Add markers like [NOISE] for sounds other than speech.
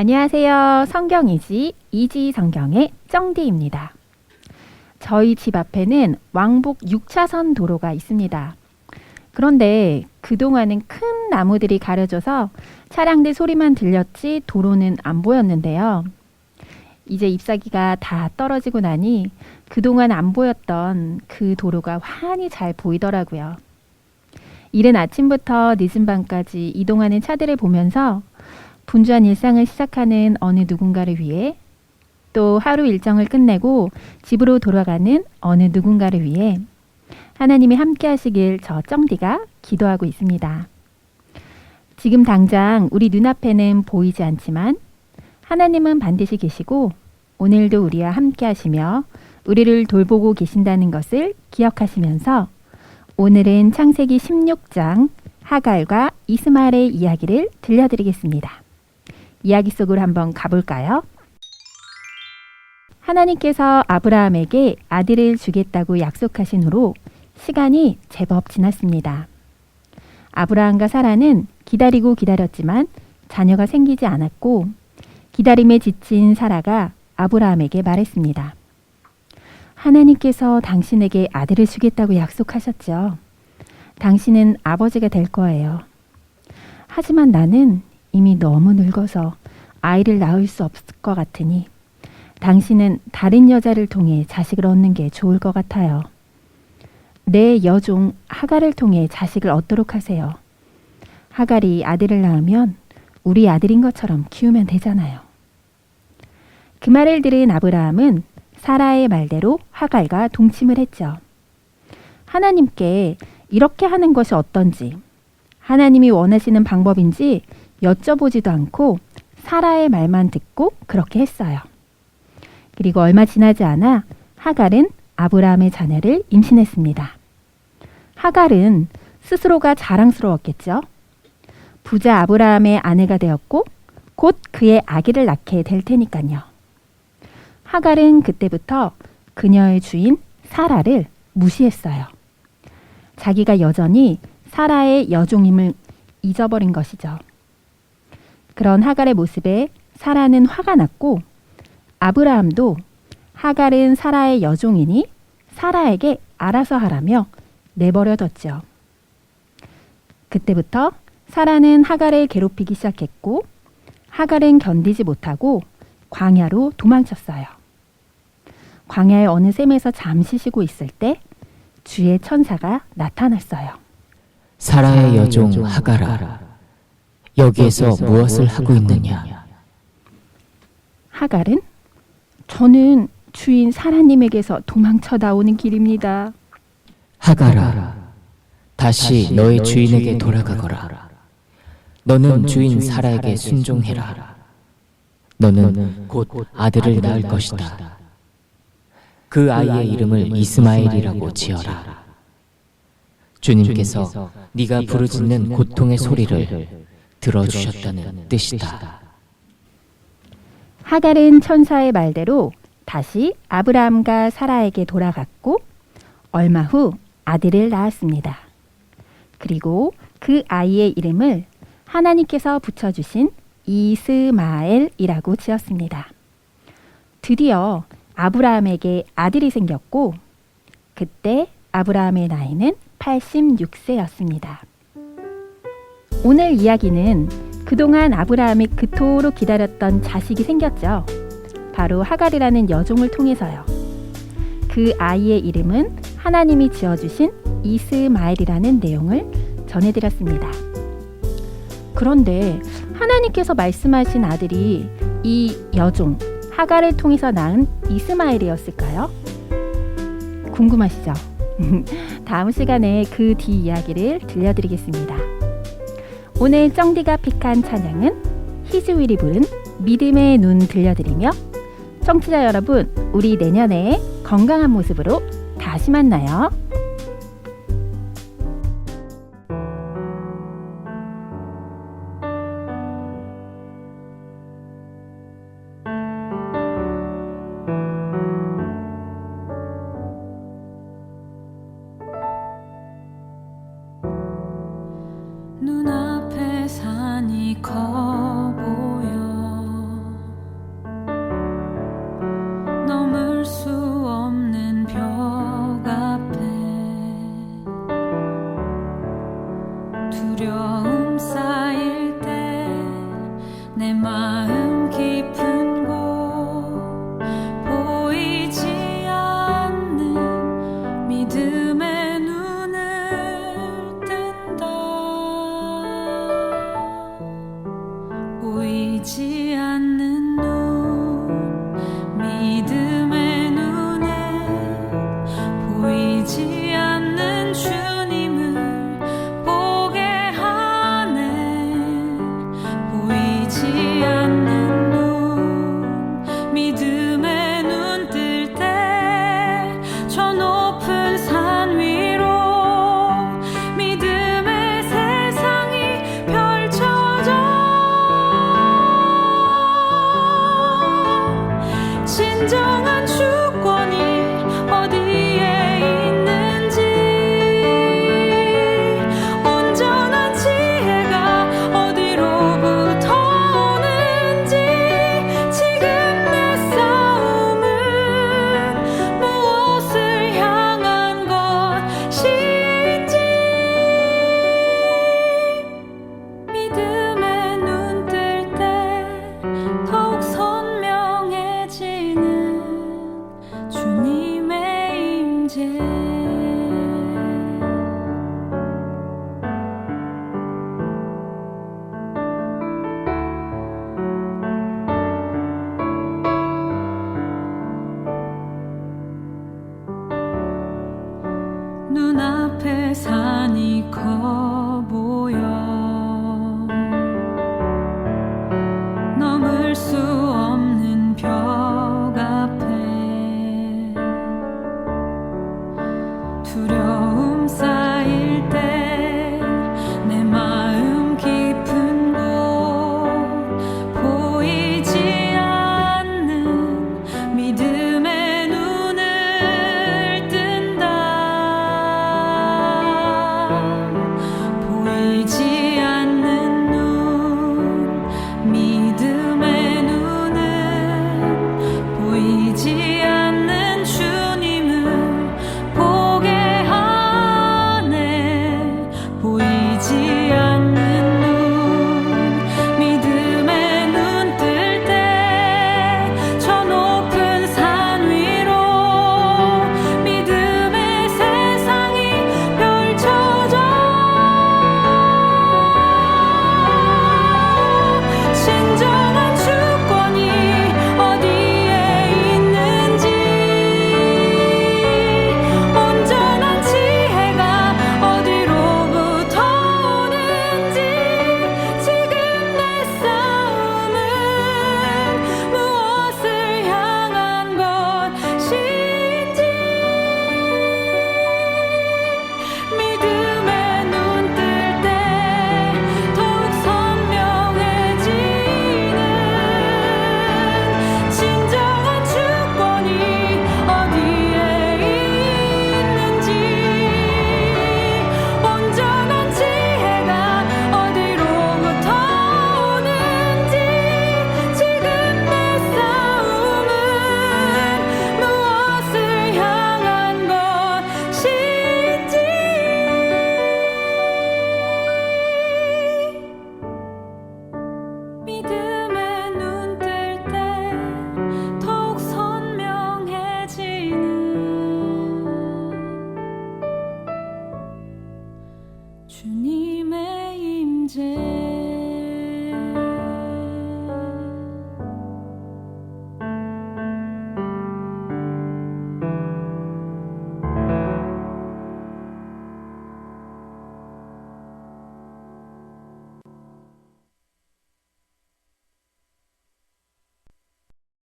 안녕하세요. 성경이지 이지 성경의 정디입니다. 저희 집 앞에는 왕복 6차선 도로가 있습니다. 그런데 그동안은 큰 나무들이 가려져서 차량들 소리만 들렸지 도로는 안 보였는데요. 이제 잎사귀가 다 떨어지고 나니 그동안 안 보였던 그 도로가 환히 잘 보이더라고요. 이른 아침부터 늦은 밤까지 이동하는 차들을 보면서 분주한 일상을 시작하는 어느 누군가를 위해 또 하루 일정을 끝내고 집으로 돌아가는 어느 누군가를 위해 하나님이 함께 하시길 저 쩡디가 기도하고 있습니다. 지금 당장 우리 눈앞에는 보이지 않지만 하나님은 반드시 계시고 오늘도 우리와 함께 하시며 우리를 돌보고 계신다는 것을 기억하시면서 오늘은 창세기 16장 하갈과 이스마엘의 이야기를 들려드리겠습니다. 이야기 속으로 한번 가볼까요? 하나님께서 아브라함에게 아들을 주겠다고 약속하신 후로 시간이 제법 지났습니다. 아브라함과 사라는 기다리고 기다렸지만 자녀가 생기지 않았고 기다림에 지친 사라가 아브라함에게 말했습니다. 하나님께서 당신에게 아들을 주겠다고 약속하셨죠. 당신은 아버지가 될 거예요. 하지만 나는 이미 너무 늙어서 아이를 낳을 수 없을 것 같으니 당신은 다른 여자를 통해 자식을 얻는 게 좋을 것 같아요. 내 여종 하갈을 통해 자식을 얻도록 하세요. 하갈이 아들을 낳으면 우리 아들인 것처럼 키우면 되잖아요. 그 말을 들은 아브라함은 사라의 말대로 하갈과 동침을 했죠. 하나님께 이렇게 하는 것이 어떤지, 하나님이 원하시는 방법인지 여쭤보지도 않고 사라의 말만 듣고 그렇게 했어요. 그리고 얼마 지나지 않아 하갈은 아브라함의 자녀를 임신했습니다. 하갈은 스스로가 자랑스러웠겠죠. 부자 아브라함의 아내가 되었고 곧 그의 아기를 낳게 될 테니까요. 하갈은 그때부터 그녀의 주인 사라를 무시했어요. 자기가 여전히 사라의 여종임을 잊어버린 것이죠. 그런 하갈의 모습에 사라는 화가 났고 아브라함도 하갈은 사라의 여종이니 사라에게 알아서 하라며 내버려뒀죠. 그때부터 사라는 하갈을 괴롭히기 시작했고 하갈은 견디지 못하고 광야로 도망쳤어요. 광야의 어느 샘에서 잠시 쉬고 있을 때 주의 천사가 나타났어요. 사라의 여종 하가라 여기에서 무엇을 하고 있느냐? 하갈은 저는 주인 사라님에게서 도망쳐 나오는 길입니다. 하가라 다시 너의 주인에게 돌아가거라. 너는 주인 사라에게 순종해라. 너는 곧 아들을 낳을 것이다. 그 아이의 이름을 이스마엘이라고 지어라. 주님께서 네가 부르짖는 고통의 소리를 들어주셨다는 뜻이다 하갈은 천사의 말대로 다시 아브라함과 사라에게 돌아갔고 얼마 후 아들을 낳았습니다. 그리고 그 아이의 이름을 하나님께서 붙여주신 이스마엘이라고 지었습니다. 드디어 아브라함에게 아들이 생겼고 그때 아브라함의 나이는 86세였습니다. 오늘 이야기는 그동안 아브라함이 그토록 기다렸던 자식이 생겼죠. 바로 하갈이라는 여종을 통해서요. 그 아이의 이름은 하나님이 지어주신 이스마엘이라는 내용을 전해드렸습니다. 그런데 하나님께서 말씀하신 아들이 이 여종 하갈을 통해서 낳은 이스마엘이었을까요? 궁금하시죠? [LAUGHS] 다음 시간에 그 뒤 이야기를 들려드리겠습니다. 오늘 쩡디가 픽한 찬양은 희즈윌이 부른 믿음의 눈 들려드리며 청취자 여러분, 우리 내년에 건강한 모습으로 다시 만나요. 눈앞